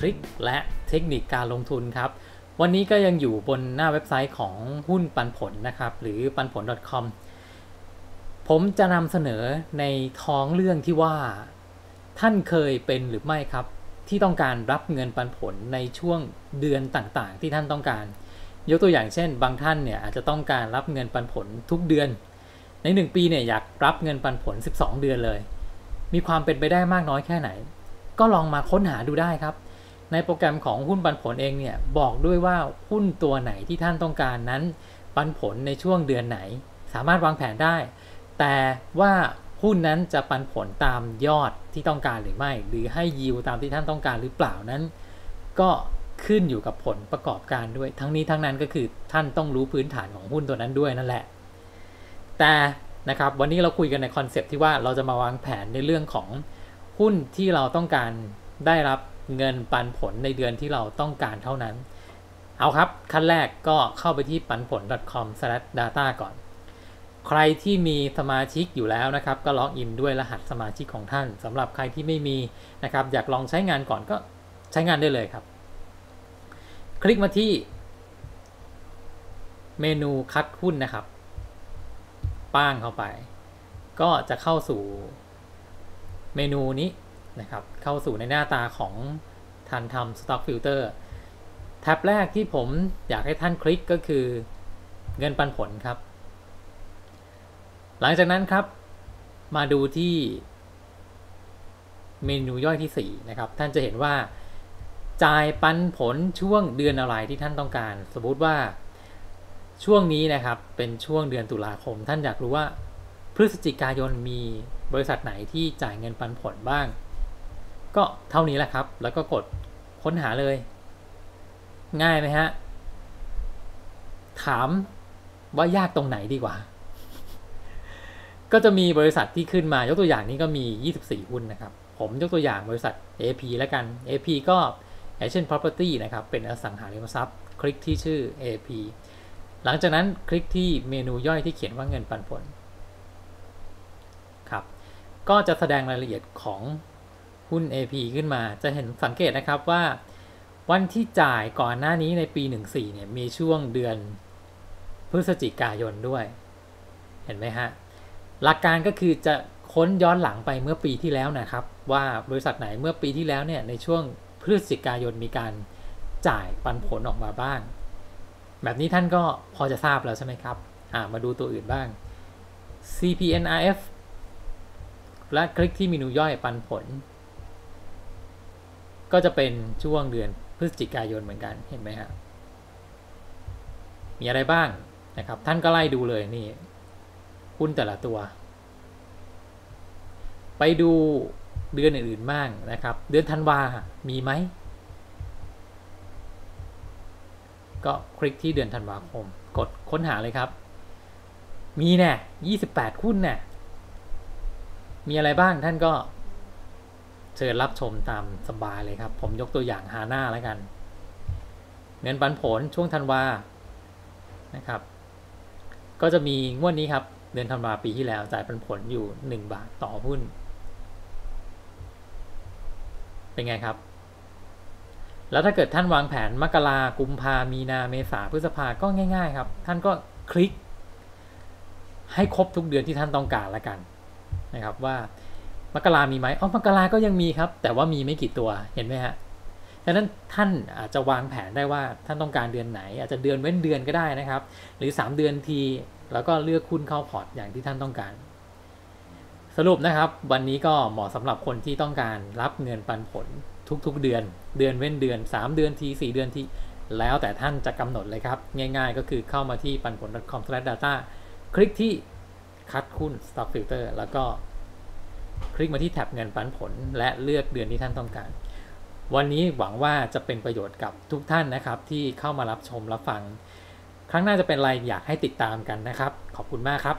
แนะนำทริคและเทคนิคการลงทุนครับ วันนี้ก็ยังอยู่บนหน้าเว็บไซต์ของหุ้นปันผลนะครับ หรือปันผล .com ผมจะนำเสนอในท้องเรื่องที่ว่า ท่านเคยเป็นหรือไม่ครับ ที่ต้องการรับเงินปันผลในช่วงเดือนต่างๆ ที่ท่านต้องการ ยกตัวอย่างเช่น บางท่านเนี่ยอาจจะต้องการรับเงินปันผลทุกเดือน ใน 1 ปีเนี่ยอยากรับเงินปันผล 12 เดือนเลย มีความเป็นไปได้มากน้อยแค่ไหน ก็ลองมาค้นหาดูได้ครับ ในโปรแกรมของหุ้นปันผลเองเนี่ยบอกด้วยว่าหุ้นตัวไหนที่ท่านต้องการนั้น ปันผลในช่วงเดือนไหน สามารถวางแผนได้ แต่ว่าหุ้นนั้นจะปันผลตามยอดที่ต้องการหรือไม่ หรือให้ยิวตามที่ท่านต้องการหรือเปล่านั้น ก็ขึ้นอยู่กับผลประกอบการด้วย ทั้งนี้ทั้งนั้นก็คือท่านต้องรู้พื้นฐานของหุ้นตัวนั้นด้วยนั่นแหละ แต่นะครับวันนี้เราคุยกันในคอนเซปที่ว่าเราจะมาวางแผนในเรื่องของหุ้นที่เราต้องการได้รับ เงินปันผลในเดือนที่เราต้องการเท่านั้น เอาครับ ขั้นแรกก็เข้าไปที่ปันผล .com/data ก่อน ใครที่มีสมาชิกอยู่แล้วนะครับ ก็ล็อกอินด้วยรหัสสมาชิกของท่านสำหรับใครที่ไม่มีนะครับ อยากลองใช้งานก่อนก็ใช้งานได้เลยครับ คลิกมาที่ เมนูคัดหุ้นนะครับ ป้างเข้าไป ก็จะเข้าสู่เมนูนี้ นะครับ เข้าสู่ในหน้าตาของทันทำ Stock Filter แท็บแรกที่ผมอยากให้ท่านคลิกก็คือเงินปันผลครับ หลังจากนั้นครับ มาดูที่เมนูย่อยที่ 4 นะครับ ท่านจะเห็นว่า จ่ายปันผลช่วงเดือนอะไรที่ท่านต้องการ สมมติว่าช่วงนี้นะครับเป็นช่วงเดือนตุลาคม ท่านอยากรู้ว่าพฤศจิกายนมีบริษัทไหนที่จ่ายเงินปันผลบ้าง ก็เท่านี้แหละครับ แล้วก็กดค้นหาเลย ง่ายไหมฮะ ถามว่ายากตรงไหนดีกว่า ก็จะมีบริษัทที่ขึ้นมายกตัวอย่างนี้ก็มี 24 หุ้นนะครับ ผมยกตัวอย่างบริษัท AP แล้วกัน AP ก็ Asian Property นะครับ เป็นอสังหาริมทรัพย์ คลิกที่ชื่อ AP หลังจากนั้นคลิกที่เมนูย่อยที่เขียนว่าเงินปันผล ครับ ก็จะแสดงรายละเอียดของ หุ้น AP ขึ้นมา จะเห็นสังเกตนะครับว่า วันที่จ่ายก่อนหน้านี้ในปี 14เนี่ยมีช่วงเดือนพฤศจิกายนด้วย เห็นไหมฮะ หลักการก็คือจะค้นย้อนหลังไปเมื่อปีที่แล้วนะครับ ว่าบริษัทไหนเมื่อปีที่แล้วเนี่ยในช่วงพฤศจิกายนมีการจ่ายปันผลออกมาบ้าง แบบนี้ท่านก็พอจะทราบแล้วใช่ไหมครับอ่ามาดูตัวอื่นบ้าง CPNRF และคลิกที่เมนูย่อยปันผล ก็จะเป็นช่วงเดือนพฤศจิกายนเหมือนกันเห็นไหมฮะมีอะไรบ้างนะครับ ท่านก็ไล่ดูเลยนี่หุ้นแต่ละตัว ไปดูเดือนอื่นๆบ้างนะครับ เดือนธันวา มีไหม ก็คลิกที่เดือนธันวาคม กดค้นหาเลยครับ มีแน่28หุ้นแน่มีอะไรบ้างท่านก็ เชิญรับชมตามสบายเลยครับ ผมยกตัวอย่างฮาน่าแล้วกัน เงินปันผลช่วงธันวานะครับ ก็จะมีงวดนี้ครับ เดือนธันวาปีที่แล้วจ่ายปันผลอยู่ 1 บาทต่อหุ้น เป็นไงครับ แล้วถ้าเกิดท่านวางแผนมกรากุมภามีนาเมษาพฤษภาก็ง่าย ๆ ครับ ท่านก็คลิก ให้ครบทุกเดือนที่ท่านต้องการละกันนะครับว่า มกรามีไหมอ๋อมกราก็ยังมีครับ แต่ว่ามีไม่กี่ตัวเห็นไหมฮะดังนั้นท่านอาจจะวางแผนได้ว่าท่านต้องการเดือนไหน อาจจะเดือนเว้นเดือนก็ได้นะครับ หรือ 3 เดือนที แล้วก็เลือกคุณเข้าพอร์ตอย่างที่ท่านต้องการ สรุปนะครับ วันนี้ก็เหมาะสำหรับคนที่ต้องการรับเงินปันผลทุกๆเดือน เดือนเว้นเดือน 3 เดือนที 4 เดือนทีแล้วแต่ท่านจะกำหนดเลยครับ ง่ายๆ ก็คือเข้ามาที่ปันผล .com/data คลิกที่คัดหุ้น stock filter แล้วก็ คลิกมาที่แท็บเงินปันผล และเลือกเดือนที่ท่านต้องการ วันนี้หวังว่าจะเป็นประโยชน์กับทุกท่านนะครับ ที่เข้ามารับชมรับฟัง ครั้งหน้าจะเป็นอะไรอยากให้ติดตามกันนะครับ ขอบคุณมากครับ